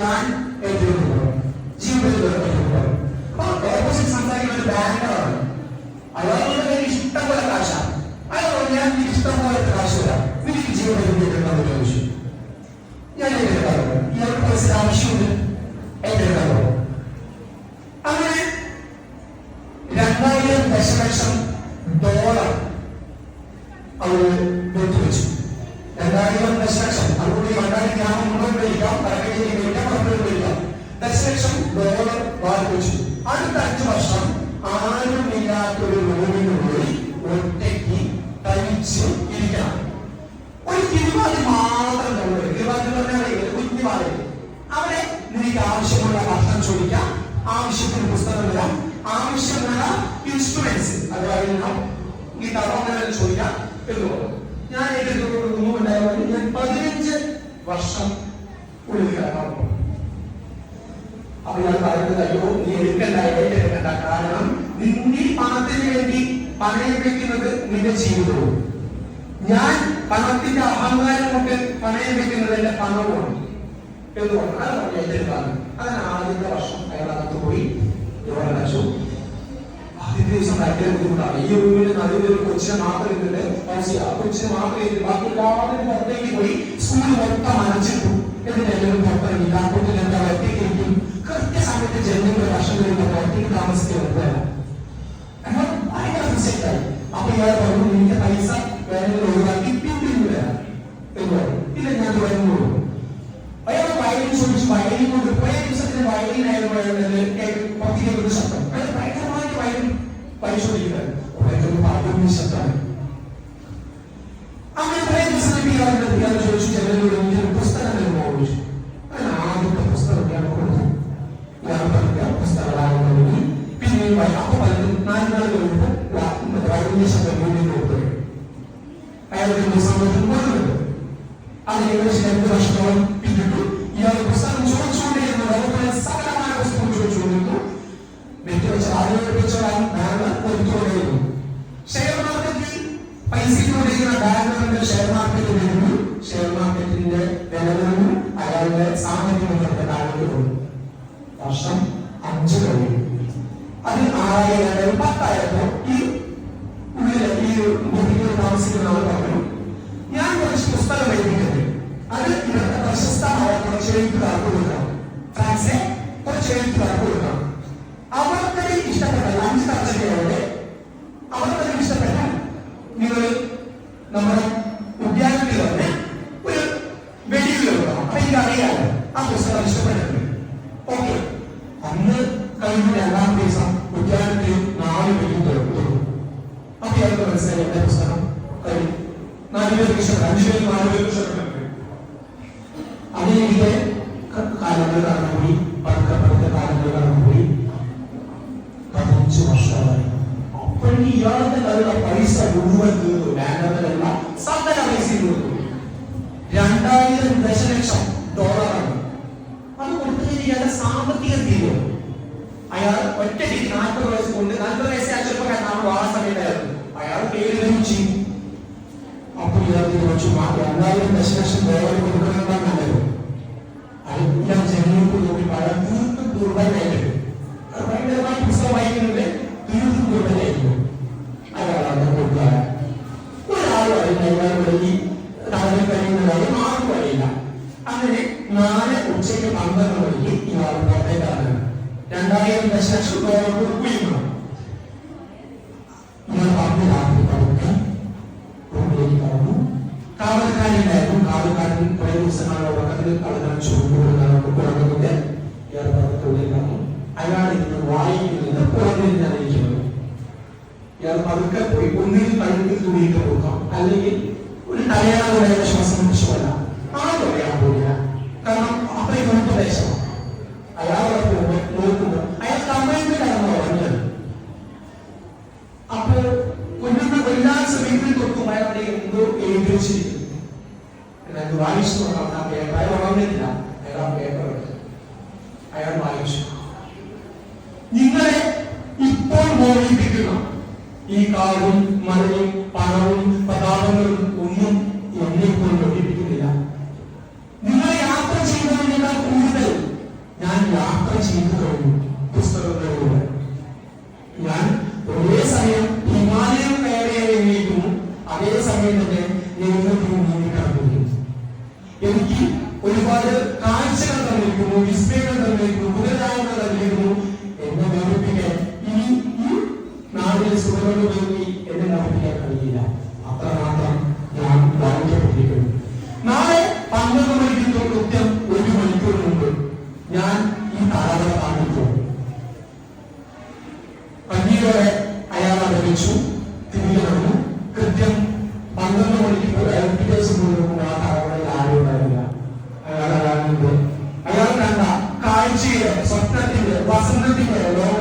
ഞാൻ ഏറ്റെടുക്കുന്നത് ജീവിതത്തിൽ അപ്പൊ ഓപ്പോസിറ്റ് സംസാരിക്കുന്ന ഒരു ബാങ്കറാണ് അയാളുടെ കയ്യിൽ ഇഷ്ടം പോലെ കാശാണ് അയാൾ ഞാൻ ഇഷ്ടം പോലെ കാശ് തരാം എനിക്ക് ജീവപര്യന്തം ഏറ്റെടുക്കാൻ ചോദിച്ചു ഞാൻ ഏറ്റെടുക്കാറുണ്ട് ഇയാൾക്ക് പൈസ ആവശ്യമുണ്ട്. ഏറ്റെടുക്കാറുണ്ട് അങ്ങനെ രണ്ടായിരം ദശലക്ഷം ഡോളർ അവർ വെച്ചു രണ്ടായിരം ദശലക്ഷം. അതുകൊണ്ട് രണ്ടായിരം ഗ്രാമം മുഴുവൻ കഴിക്കാം ദശലക്ഷം ഡോളർ വാങ്ങിവെച്ചു അടുത്ത അഞ്ചു വർഷം ആരുമില്ലാത്തൊരു റൂമിന് പോയി ഒറ്റയ്ക്ക് തനിച്ച് ഇരിക്കണം. ഒരു തിരുവാതി മാത്രം നമ്മൾ തിരുവാതി പറഞ്ഞാൽ അറിയില്ലേ? കുഞ്ഞുവാതി. അവിടെ നിനക്ക് ആവശ്യമുള്ള ഭക്ഷണം ചോദിക്കാം. ആവശ്യത്തിന് പുസ്തകം വരാം ആവശ്യമുള്ള ഇൻസ്ട്രുമെന്റ്സ് അതായത് അങ്ങനെ ചോദിക്കാം എന്ന് പറഞ്ഞു. ഞാൻ ഏറ്റവും റൂം ഞാൻ പതിനഞ്ച് വർഷം ഞാൻ പറയുന്നത് അയ്യോ കാരണം നീ പണത്തിന് വേണ്ടി പണയം നിന്റെ ജീവിതവും. ഞാൻ പണത്തിന്റെ അഹങ്കാരം കൊണ്ട് പണയം എന്റെ പണവുമാണ്. എന്ന് പറഞ്ഞാൽ ഏറ്റെടുക്കാറ് അങ്ങനെ ആദ്യത്തെ വർഷം അയാൾ അകത്ത് പോയി. ഇവിടെ ആദ്യത്തെ ദിവസം ഭയങ്കര ബുദ്ധിമുട്ടാണ്. ഈ റൂമിൽ നടുവിൽ കൊച്ചിനെ മാത്രം ഇരുന്നിട്ട് മനസ്സിലാ ആ കൊച്ചിനെ മാത്രം ബാക്കി എല്ലാവരും പുറത്തേക്ക് പോയി. സ്കൂൾ മൊത്തം അനച്ചിട്ടു എന്നിട്ട് എല്ലാവരും പുറത്തിറങ്ങി. കാർപ്പറ്റിൽ എന്താ ഒറ്റയ്ക്ക് കൃത്യസമയത്ത് ജനങ്ങൾ ഭക്ഷണം കഴിയുമ്പോൾ ഒറ്റയ്ക്ക് താമസിക്കുന്നത് അപ്പൊ ഇയാൾ പറഞ്ഞു നിന്റെ പൈസ വേറെ ഒഴിവാക്കി പിന്തിരിഞ്ഞു വരാം എന്ന് പറഞ്ഞു. ഇല്ല ഞാൻ വരുന്നുള്ളൂ അയാൾ വയലിൻ ചോദിച്ചു വയലിൻ കൊണ്ട് പോയ ദിവസത്തിന് വയലിൻ ആയിരുന്നു പുറത്തേക്ക് ഒരു ശബ്ദം. ഭയങ്കരമായിട്ട് വയലിൻ പരിശോധിക്കുന്നത് അത് ഏകദേശം രണ്ട് പ്രശസ്തമായ കുറച്ച് എഴുത്തുകാർക്ക് കൊടുക്കണം ഫ്രാൻസിലെ കുറച്ച് എഴുത്തുകാർക്ക് കൊടുക്കണം അവർക്കത് ഇഷ്ടപ്പെട്ട അഞ്ച് തലമുറയോടെ അവർക്കത് ഇഷ്ടപ്പെട്ട നിങ്ങൾ നമ്മുടെ ഉദ്യാനത്തിൽ തന്നെ ഒരു വെടിയിൽ കൊടുക്കണം അപ്പൊ എനിക്ക് അറിയാമോ ആ പുസ്തകം ഇഷ്ടപ്പെട്ടിട്ടുണ്ട് ഓക്കെ അന്ന് കഴിഞ്ഞ രണ്ടാം ദിവസം ഉദ്യാനത്തിൽ നാല് വെടിയിൽ കൊടുത്തു അപ്പൊ ഇയാൾക്ക് മനസ്സിലായി എന്റെ പുസ്തകം കഴിഞ്ഞു നാല് പേർക്ക് ഇഷ്ടപ്പെട്ടു അഞ്ചു പേർക്ക് നാല് പേർക്ക് ഇഷ്ടപ്പെട്ടിട്ടുണ്ട് അതിനെനിക്ക് കാലങ്ങൾ കടന്നുപോയി. പതുക്കെ പതുക്കെ കാലങ്ങൾ കടന്നുപോയി. പതിനഞ്ച് വർഷമായി. അപ്പോഴും ഇയാളുടെ കയ്യിലുള്ള പൈസ മുഴുവൻ തീർന്നു. ബാങ്കറിലുള്ള സകല പൈസ തീർന്നു. രണ്ടായിരം ദശലക്ഷം ഡോളറാണ് അത് കൊടുത്തു ഇയാളുടെ സാമ്പത്തികം തീരും അയാൾ ഒറ്റയ്ക്ക് നാൽപ്പത് വയസ്സ് കൊണ്ട് നാൽപ്പത് വയസ്സ് ആ ചെറുപ്പക്കാരനാണ് ആ സമയത്തായിരുന്നു അയാൾ പേര് ചെയ്യും അപ്പോൾ ഇയാൾ തീരുമാനിച്ചു രണ്ടായിരം ദശലക്ഷം ഡോളർ കൊടുക്കണമെന്നാണ് നല്ലത്? അയാൾ ജനങ്ങൾക്ക് നോക്കി വളരെ തീർത്തും ദുർബലമായിട്ട് അത് ഭയങ്കരമായി പുസ്തകം വായിക്കുന്നത് തീർത്തും ദുർബലമായിരിക്കും അയാൾ അവിടെ കൊടുക്കുക ഒരാൾ അറിയില്ല അയാൾ വഴി താഴെ കഴിയുന്ന കാര്യം ആർക്കും അറിയില്ല. അങ്ങനെ നാല് ഉച്ചയ്ക്ക് പന്ത്രണ്ട് മണിക്ക് ഇയാൾ പുറത്തേക്കാണ് രണ്ടായിരം ദശലക്ഷം ഡോളർ കൊടുക്കുകയും പതുക്കെ കടന്നു അയാൾ ഇരുന്ന് വായിക്കുന്നത് ഇയാൾ പതുക്കെ പോയി. ഒന്നിൽ കഴുത്തിൽ തുണിയിട്ട് കൊടുക്കാം. അല്ലെങ്കിൽ ഒരു തലയാളുടെ ശ്വാസം ഈ കാറും മഴയും പണവും പ്രതാപങ്ങളും അയാളുണ്ട് അയാൾ കണ്ട കാഴ്ചയിലെ സ്വപ്നത്തിന്റെ വസന്തത്തിന്റെ ലോകത്തിലേക്ക്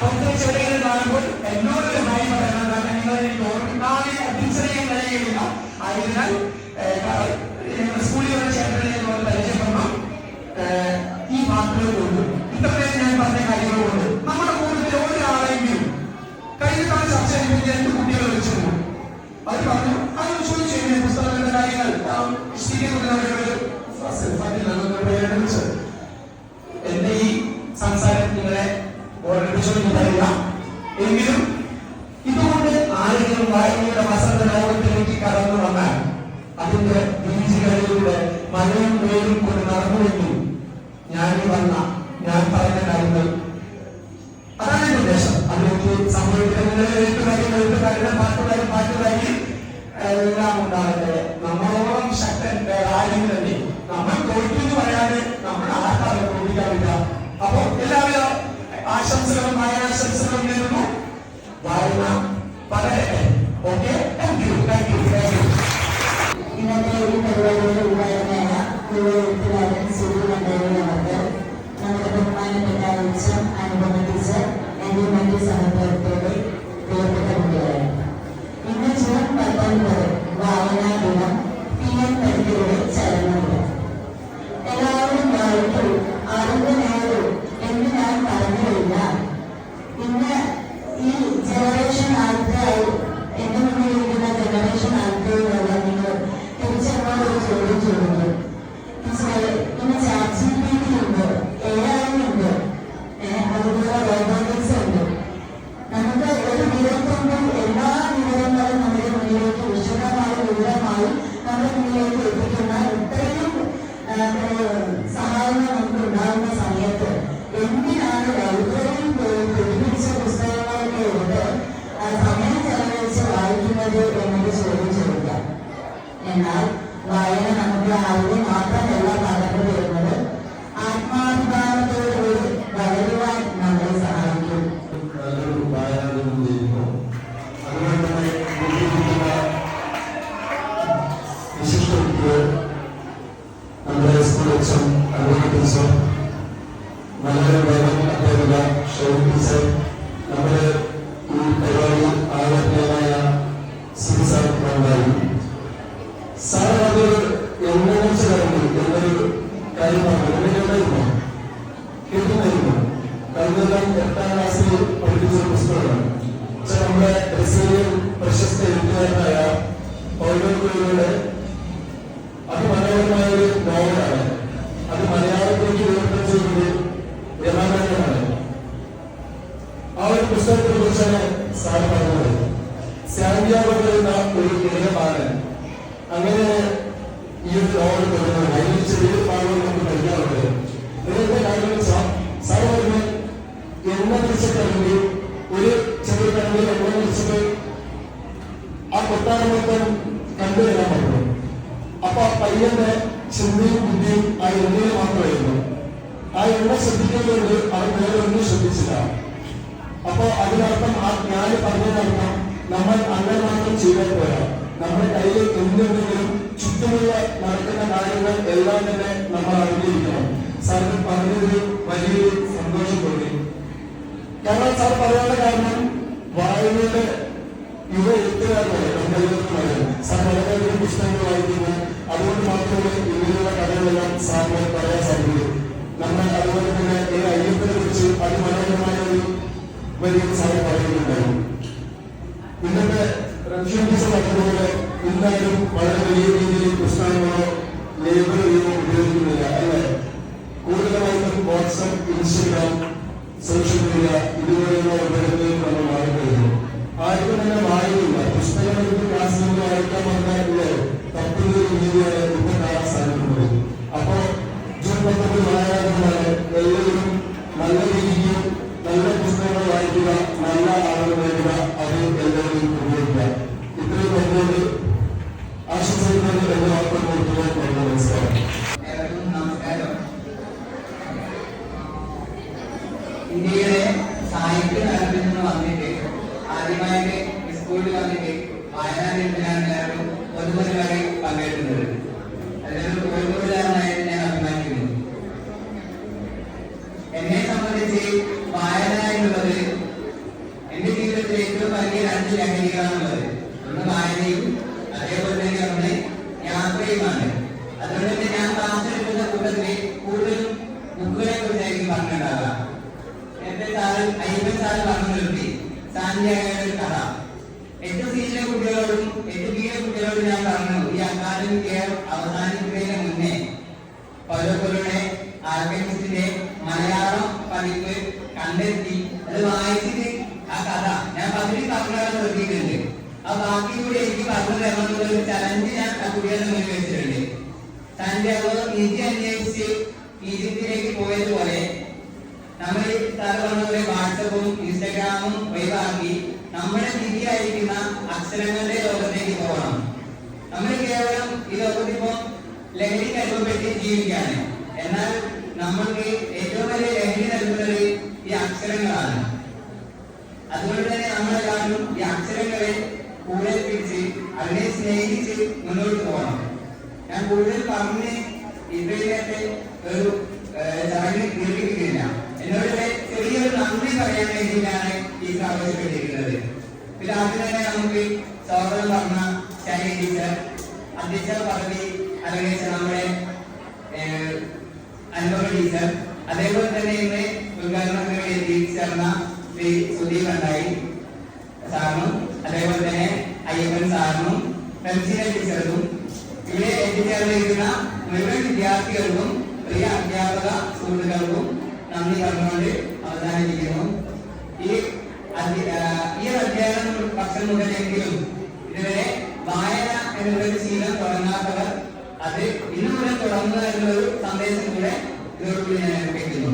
പ്രവർത്തന ശൈലികൾ കാണുമ്പോൾ എന്നോട് ഹായ് പറയാനാണ് നിങ്ങൾ എനിക്ക് ഇത്രയും ഞാൻ പറഞ്ഞ കാര്യങ്ങൾ നമ്മുടെ കൂട്ടത്തിൽ ഒരാളെങ്കിലും കഴിഞ്ഞ തവണ ചർച്ച ചെയ്യുമ്പോൾ രണ്ട് കുട്ടികൾ വെച്ചിരുന്നു അവർ എല്ലാം ഉണ്ടാകട്ടെ നമ്മളോളം ശക്തൻ വേറെ ആരും തന്നെ നമ്മൾ തോറ്റെന്ന് പറയാതെ നമ്മൾ ആർക്കാണ് തോന്നിക്കാറില്ല അപ്പോ എല്ലാവിധ ആശംസകളും വായനാശംസകളും നേരുന്നു. വായന പറയട്ടെ okay? Thank you thank you thank you ഇന്നത്തെ ഈ പരിപാടിയുടെ ഉപകരണമാണ് നമ്മുടെ ബഹുമാനപ്പെട്ട ഉത്സവം സാർ അത് എന്നെ കുറിച്ച് കഴിഞ്ഞു എന്നൊരു കാര്യം പറഞ്ഞു എന്നെ ഉണ്ടായിരുന്നു കേൾക്കുമായിരുന്നു കഴിഞ്ഞ എട്ടാം ക്ലാസ്സിൽ പഠിപ്പിച്ച ഒരു പുസ്തകമാണ്. പക്ഷെ നമ്മുടെ ബ്രസീലിയൻ പ്രശസ്ത എഴുത്തുകാരനായ പൗലോ കുയിലോയുടെ അതിമനോഹരമായ ഒരു നോവലാണ്. അത് മലയാളത്തിലേക്ക് വിവർത്തനം ചെയ്തത് രമാനന്ദനാണ് ആ ഒരു പുസ്തകത്തെ കുറിച്ചാണ് സാർ പറഞ്ഞത്. സാന്റിയാഗോ എന്ന ഒരു ബാലൻ അങ്ങനെ ഈ ഒരു ലോകം തുടങ്ങുന്നത് അതിൽ ചെറിയ ഭാഗങ്ങൾ നമുക്ക് പഠിക്കാറുണ്ട് ഇതിന്റെ കാര്യങ്ങൾ സാധാരണ എണ്ണ തിരിച്ചിട്ടുണ്ടെങ്കിൽ ഒരു ചെറിയ കണ്ണിൽ എണ്ണ തിരിച്ചിട്ട് ആ കൊട്ടാരമൊക്കെ കണ്ടുവരാൻ പറ്റും. അപ്പൊ ആ പയ്യന്റെ ചിന്തയും ബുദ്ധിയും ആ എണ്ണയിൽ മാത്രമായിരുന്നു ആ എണ്ണ ശ്രദ്ധിക്കുന്നതുകൊണ്ട് അവൻ വേറെ ഒന്നും ശ്രദ്ധിച്ചില്ല. അപ്പൊ അതിനർത്ഥം ആ ഞാൻ പറഞ്ഞതിനർത്ഥം നമ്മൾ അങ്ങനെ മാത്രം ചെയ്താൽ പോരാ. നമ്മുടെ കയ്യിൽ എന്തുണ്ടെങ്കിലും ചുറ്റുമുള്ള നടക്കുന്ന കാര്യങ്ങൾ എല്ലാം തന്നെ നമ്മൾ അറിഞ്ഞിരിക്കണം. സാറിന് പറഞ്ഞതിൽ വലിയൊരു സന്തോഷം തോന്നി കാരണം സാർ പറയാനുള്ള കാരണം വായനയുടെ യുവ യുവത്വമാണ് സാർ വളരെയധികം പുസ്തകങ്ങൾ വായിക്കുന്നു. അതുകൊണ്ട് മാത്രമേ ഇങ്ങനെയുള്ള കഥകളെല്ലാം സാറിന് പറയാൻ സാധിക്കൂ. നമ്മൾ അതുപോലെ തന്നെ ഈ അയ്യപ്പനെ കുറിച്ച് അതിമനോഹരമായ ഒരു വലിയ സാറ് പറയുന്നുണ്ടായിരുന്നു. ഇന്നാലും വളരെ വലിയ രീതിയിൽ പുസ്തകങ്ങളോ ലേബലുകളോ ഉപയോഗിക്കുന്നില്ല അല്ലേ? കൂടുതലായിട്ടും വാട്സപ്പ് ഇൻസ്റ്റഗ്രാം സോഷ്യൽ മീഡിയ ഇതുപോലെയുള്ള ഉപകരണങ്ങളിൽ നമ്മൾ മാറിക്കഴിഞ്ഞു. ആർക്കും തന്നെ വായനയില്ല പുസ്തകം എടുത്ത് ക്ലാസ്സിൽ വായിക്കാൻ വന്നാലേ തപ്പുന്ന രീതിയാണ് ഇപ്പൊ കാണാൻ സാധിക്കുന്നത്. അപ്പോ ജൂൺ പത്തൊമ്പത് എല്ലാവരും നല്ല രീതിയിൽ നല്ല പുസ്തകങ്ങൾ വായിക്കുക നല്ല ആളുകൾ നേടുക അത് എല്ലാവരും ഉപയോഗിക്കുക ഇത്രയും പറഞ്ഞുകൊണ്ട് ആശംസിക്കുന്നത് എന്റെ വാർത്ത കൊടുത്തുകൊണ്ട് വളരെ മനസ്സിലാക്കാം ഏവർക്കും നമസ്കാരം ഇന്ത്യയുടെ സാഹിത്യ നഗരത്തിൽ നിന്ന് വന്നിട്ട് ആദ്യമായിട്ട് സ്കൂളിൽ വന്നിട്ട് വായനാ ദിനത്തിലാണ് എല്ലാവരും പൊതുപരിപാടി പങ്കെടുക്കുന്നത് അതിലൊരു കോഴിക്കോടുകാരനായിട്ട് ഞാൻ എന്നെ സംബന്ധിച്ച് വായന എന്നുള്ളത് എന്റെ ജീവിതത്തിൽ ഏറ്റവും വലിയ രണ്ട് ലഹരികളാണുള്ളത്. ഒന്ന് വായനയും അതേപോലെ തന്നെ ഒന്ന് യാത്രയുമാണ്. അതുകൊണ്ട് തന്നെ ഞാൻ ക്ലാസ് എടുക്കുന്ന കൂട്ടത്തിൽ കൂടുതലും ബുക്കുകളെ കുറിച്ചായിരിക്കും പറഞ്ഞിട്ടുണ്ടാവുക. നേരത്തെ സാറ് അയ്യപ്പൻ സാറ് പറഞ്ഞു നിർത്തി സാന്റിയാഗോയുടെ കഥ. എട്ട് സീറ്റിലെ കുട്ടികളോടും എട്ട് ബിയിലെ കുട്ടികളോടും ഞാൻ പറഞ്ഞു ഈ അക്കാദമിക് കെയർ അവസാനിക്കുന്നതിന് മുന്നേ പൗലോകളുടെ ആൽക്കമിസ്റ്റിന്റെ മലയാളം പതിപ്പ് കണ്ടെത്തി അത് വായിച്ചിട്ട് ആ കഥ. ഞാൻ പകുതി പറഞ്ഞാൽ ശ്രദ്ധിക്കുന്നുണ്ട് ആ ബാക്കി കൂടി എനിക്ക് പറഞ്ഞു തരണം എന്നുള്ള ചലഞ്ച് ഞാൻ ആ കുട്ടികളുടെ മുന്നിൽ വെച്ചിട്ടുണ്ട്. തന്റെ അവർ നിധി അന്വേഷിച്ച് ഈജിപ്തിലേക്ക് പോയതുപോലെ നമ്മൾ സാറ് പറഞ്ഞതുപോലെ വാട്സപ്പും ഇൻസ്റ്റഗ്രാമും ഒഴിവാക്കി നമ്മുടെ വിധിയായിരിക്കുന്ന അക്ഷരങ്ങളുടെ ലോകത്തേക്ക് പോകണം. നമ്മൾ കേവലം ഈ ലോകത്തിൽ ഇപ്പോ ലഹരി അനുഭവപ്പെട്ടി ജീവിക്കുകയാണ്. എന്നാൽ നമ്മൾക്ക് ഏറ്റവും വലിയ ലഹരി നൽകുന്നത് ഈ അക്ഷരങ്ങളാണ്. അതുകൊണ്ട് തന്നെ നമ്മളെല്ലാവരും ഈ അക്ഷരങ്ങളെ കൂടെ പിടിച്ച് അതിനെ സ്നേഹിച്ച് മുന്നോട്ട് പോകണം. ഞാൻ കൂടുതൽ പറഞ്ഞ് ഇവയിലൊക്കെ ഒരു ചടങ്ങ് ദീർഘിപ്പിക്കുന്നില്ല എന്നോട് ഇവിടെ ചെറിയൊരു നന്ദി പറയാൻ വേണ്ടിയിട്ടാണ് ഈ ആവശ്യപ്പെട്ടിരിക്കുന്നത് പിന്നെ ആദ്യം തന്നെ നമുക്ക് സ്വാഗതം പറഞ്ഞ ശൈലി ടീച്ചർ അധ്യക്ഷ പദവി അലങ്കരിച്ച നമ്മുടെ അനുഭവ ടീച്ചർ അതേപോലെ തന്നെ ഇന്ന് ഉദ്ഘാടനത്തിന് വേണ്ടി എത്തിച്ചേർന്ന ശ്രീ സുദീപ് ഉണ്ടായി സാറിനും അതേപോലെ തന്നെ അയ്യപ്പൻ സാറിനും പെൻസിലെ ടീച്ചർക്കും ഇവിടെ എത്തിച്ചേർന്നിരിക്കുന്ന മുഴുവൻ വിദ്യാർത്ഥികൾക്കും പ്രിയ അധ്യാപക സുഹൃത്തുക്കൾക്കും നന്ദി പറഞ്ഞുകൊണ്ട് അവസാനിപ്പിക്കുന്നു. ഈ ഈ അധ്യായം വർഷം മുതലെങ്കിലും ഇതുവരെ വായന എന്നുള്ളൊരു ശീലം തുടങ്ങാത്തവർ അത് ഇന്നു മുതൽ തുടങ്ങുക എന്നുള്ളൊരു സന്ദേശം കൂടെ ഇതോടുകൂടി ഞാൻ ഏൽപ്പിക്കുന്നു